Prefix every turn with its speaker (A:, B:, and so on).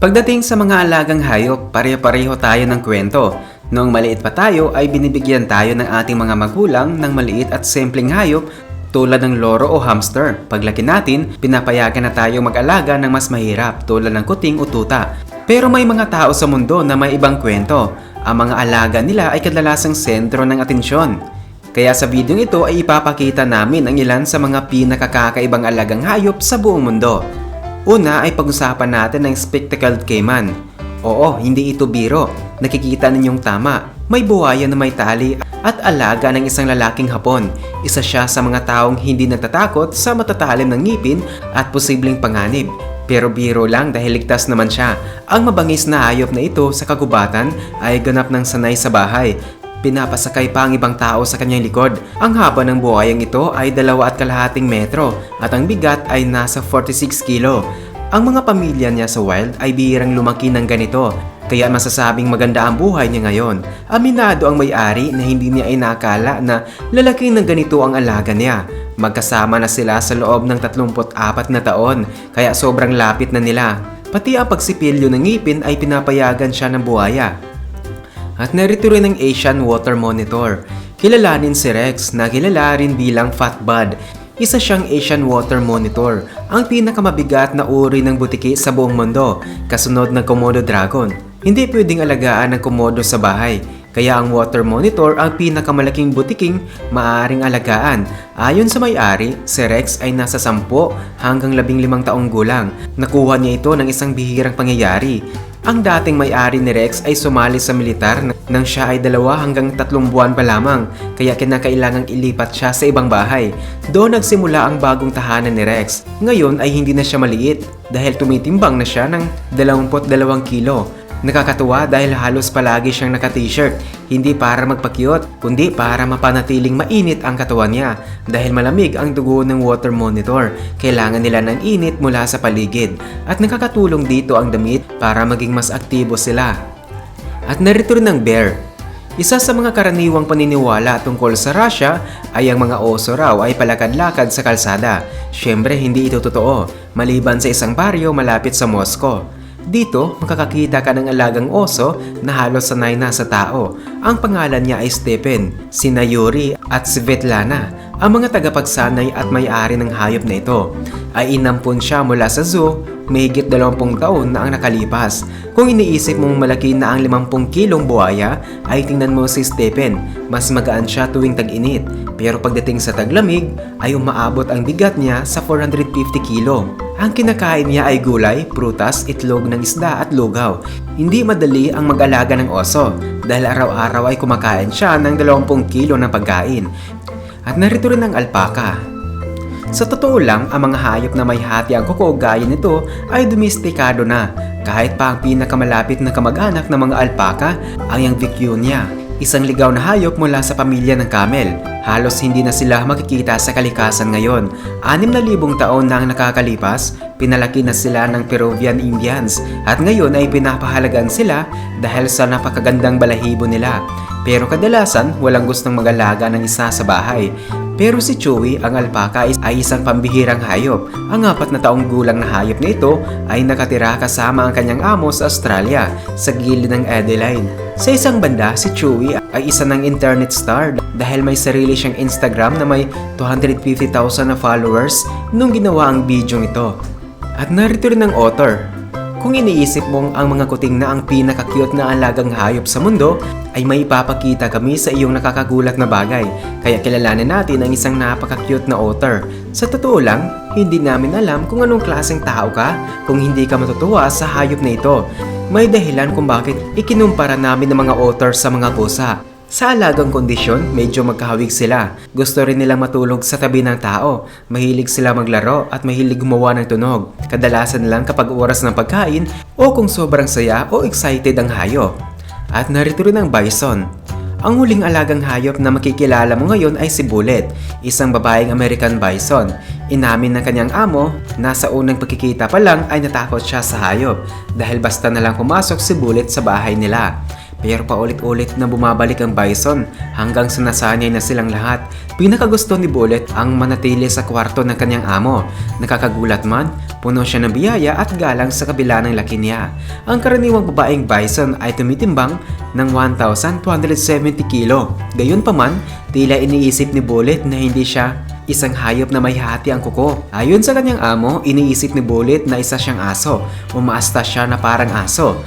A: Pagdating sa mga alagang hayop, pare-pareho tayo ng kwento. Noong maliit pa tayo ay binibigyan tayo ng ating mga magulang ng maliit at simpleng hayop tulad ng loro o hamster. Paglaki natin, pinapayagan na tayo mag-alaga ng mas mahirap tulad ng kuting o tuta. Pero may mga tao sa mundo na may ibang kwento. Ang mga alaga nila ay kadalasang sentro ng atensyon. Kaya sa video ito ay ipapakita namin ang ilan sa mga pinakakakaibang alagang hayop sa buong mundo. Una ay pag-usapan natin ng spectacled caiman. Oo, hindi ito biro. Nakikita ninyong tama. May buhaya na may tali at alaga ng isang lalaking hapon. Isa siya sa mga taong hindi natatakot sa matatalim ng ngipin at posibleng panganib. Pero biro lang dahil ligtas naman siya. Ang mabangis na hayop na ito sa kagubatan ay ganap ng sanay sa bahay. Pinapasakay pa ang ibang tao sa kanyang likod. Ang haba ng buhayang ito ay dalawa at kalahating metro at ang bigat ay nasa 46 kilo. Ang mga pamilya niya sa wild ay bihirang lumaki ng ganito kaya masasabing maganda ang buhay niya ngayon. Aminado ang may-ari na hindi niya inakala na lalaki ng ganito ang alaga niya. Magkasama na sila sa loob ng 34 na taon kaya sobrang lapit na nila. Pati ang pagsipilyo ng ngipin ay pinapayagan siya ng buhaya. At narito rin ang Asian Water Monitor. Kilalanin si Rex na kilala rin bilang Fatbud. Isa siyang Asian Water Monitor, ang pinakamabigat na uri ng butiki sa buong mundo, kasunod ng Komodo Dragon. Hindi pwedeng alagaan ng komodo sa bahay, kaya ang water monitor ang pinakamalaking butiking maaaring alagaan. Ayon sa may-ari, si Rex ay nasa 10 hanggang 15 taong gulang. Nakuha niya ito ng isang bihirang pangyayari. Ang dating may-ari ni Rex ay sumali sa militar nang siya ay dalawa hanggang tatlong buwan pa lamang kaya kinakailangang ilipat siya sa ibang bahay. Doon nagsimula ang bagong tahanan ni Rex. Ngayon ay hindi na siya maliit dahil tumitimbang na siya ng 22 kilo. Nakakatuwa dahil halos palagi siyang naka-t-shirt, hindi para magpakyot, kundi para mapanatiling mainit ang katawan niya. Dahil malamig ang dugo ng water monitor, kailangan nila ng init mula sa paligid. At nakakatulong dito ang damit para maging mas aktibo sila. At narito rin ang bear. Isa sa mga karaniwang paniniwala tungkol sa Russia ay ang mga oso raw ay palakad-lakad sa kalsada. Siyempre hindi ito totoo, maliban sa isang baryo malapit sa Moscow. Dito, makakakita ka ng alagang oso na halos sanay na sa tao. Ang pangalan niya ay Stephen, sina Yuri at Svetlana. Ang mga tagapagsanay at may-ari ng hayop na ito ay inampun siya mula sa zoo mahigit 20 taon na ang nakalipas. Kung iniisip mong malaki na ang 50 kilong buhaya, ay tingnan mo si Stephen, mas magaan siya tuwing tag-init. Pero pagdating sa taglamig, ay umaabot ang bigat niya sa 450 kilo. Ang kinakain niya ay gulay, prutas, itlog ng isda at lugaw. Hindi madali ang mag-alaga ng oso dahil araw-araw ay kumakain siya ng 20 kilo ng pagkain. At narito rin ang alpaka. Sa totoo lang, ang mga hayop na may hati ang kuko gaya nito ay domestikado na. Kahit pa ang pinakamalapit na kamag-anak ng mga alpaka ay ang vicuña. Isang ligaw na hayop mula sa pamilya ng camel. Halos hindi na sila makikita sa kalikasan ngayon. Anim na libong taon na ang nakakalipas, pinalaki na sila ng Peruvian Indians at ngayon ay pinapahalagan sila dahil sa napakagandang balahibo nila. Pero kadalasan, walang gustong mag-alaga ng isa sa bahay. Pero si Chewy, ang alpaka, ay isang pambihirang hayop. Ang apat na taong gulang na hayop na ito ay nakatira kasama ang kanyang amo sa Australia, sa gilid ng Adeline. Sa isang banda, si Chewy ay isa ng internet star dahil may sarili siyang Instagram na may 250,000 na followers nung ginawa ang video ito. At narito rin ang author. Kung iniisip mong ang mga kuting na ang pinaka-cute na alagang hayop sa mundo, ay may ipapakita kami sa iyong nakakagulat na bagay. Kaya kilalanin natin ang isang napaka-cute na otter. Sa totoo lang, hindi namin alam kung anong klaseng tao ka kung hindi ka matutuwa sa hayop na ito. May dahilan kung bakit ikinumpara namin ng mga otter sa mga pusa. Sa alagang kondisyon, medyo magkahawig sila. Gusto rin nilang matulog sa tabi ng tao. Mahilig sila maglaro at mahilig gumawa ng tunog. Kadalasan lang kapag oras ng pagkain o kung sobrang saya o excited ang hayop. At narito rin ang bison. Ang huling alagang hayop na makikilala mo ngayon ay si Bullet, isang babaeng American bison. Inamin ng kanyang amo na sa unang pagkikita pa lang ay natakot siya sa hayop dahil basta na lang pumasok si Bullet sa bahay nila. Pero paulit-ulit na bumabalik ang bison hanggang sa nasanay na silang lahat. Pinakagusto ni Bullet ang manatili sa kwarto ng kanyang amo. Nakakagulat man, Puno siya ng biyaya at galang sa kabila ng laki niya. Ang karaniwang babaeng bison ay tumitimbang ng 1,270 kilo. Gayunpaman, tila iniisip ni Bullet na hindi siya isang hayop na may hati ang kuko. Ayon sa kanyang amo, iniisip ni Bullet na isa siyang aso. Umaasta siya na parang aso.